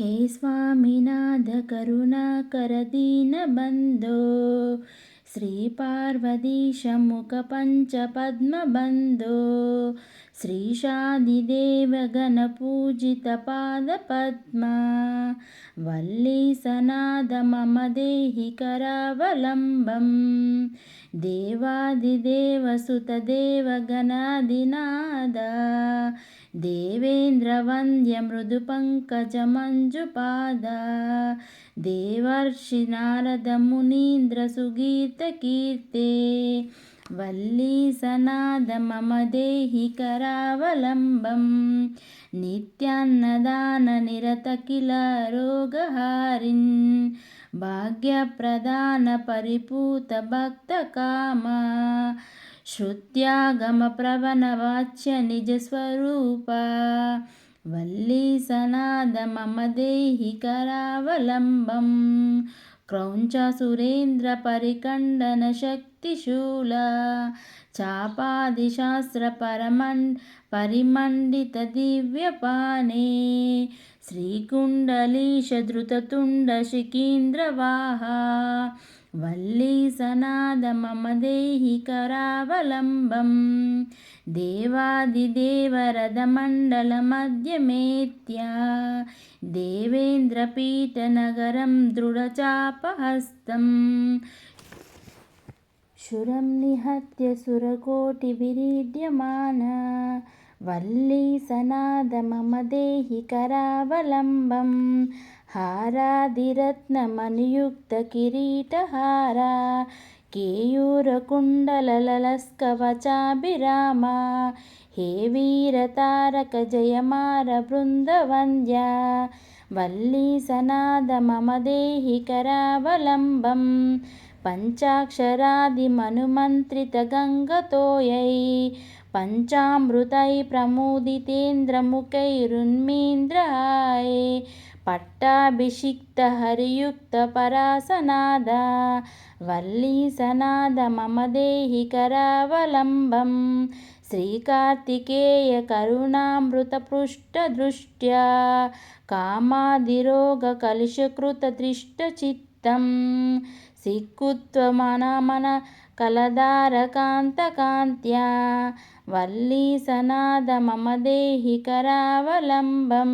ಹೇ ಸ್ವಾಮಿನಾಥ ಕರುಣಾಕರ ದೀನಬಂಧೋ ಶ್ರೀಪಾರ್ವತೀಶ ಮುಖ ಪಂಚ ಪದ್ಮಬಂಧೋ ಶ್ರೀಶಾದಿದೇವಗಣ ಪೂಜಿತ ಪಾದ ಪದ್ಮ ವಲ್ಲೀಸನಾದ ಮಮ ದೇಹಿ ಕರಾವಲಂಬಂ ದೇವಾದಿದೇವಸುತ ದೇವಗಣಾದಿನಾದ దేవేంద్రవంద్య మృదు పంకజమంజుపాద దేవర్షి నారద మునీంద్ర సుగీత కీర్తే వల్లీ సనాద మమ దేహి కరావలంబం నిత్యాన్నదాన నిరత కిల రోగహారిన్ భాగ్యప్రదాన పరిపూత భక్త కామా श्रुत्यागमप्रवणवाच्य निजस्वरूपा वल्लीसनाद मम देहि करावलम्बं क्रौञ्चसुरेन्द्रपरिकण्डनशक्तिशूला चापादिशास्त्रपरमण् వల్లీ సనాద మమ దేహి కరావలంబం దేవాదిదేవరద మండల మధ్యమేత్య దేవేంద్రపీఠనగరం దృఢచాపహస్తం. శురం నిహత్య సురకోటివిరీడ్యమాన వల్లీ సనాద మమ దేహి కరావలంబం करावलम्बं हारादिरत्नमनुयुक्तकिरीटहारा केयूरकुण्डललस्कवचाभिरामा हे वीरतारक जय मारबृन्दवन्द्या वल्लीसनाद मम देहि करावलम्बं पञ्चाक्षरादिमनुमन्त्रितगङ्गतोयै पञ्चामृतैः పట్టాభిషిక్త హరియుక్త పరాసనాద వల్లీసనాద మమ దేహి కరావలంబం శ్రీకార్తికేయ కరుణామృతపృష్టదృష్ట్యా కామాదిరోగ కలుషకృతదృష్టచిత్తం సిక్కుత్వమనమన కలదారకాంతకాంత్యా వల్లీసనాద మమ దేహి కరావలంబం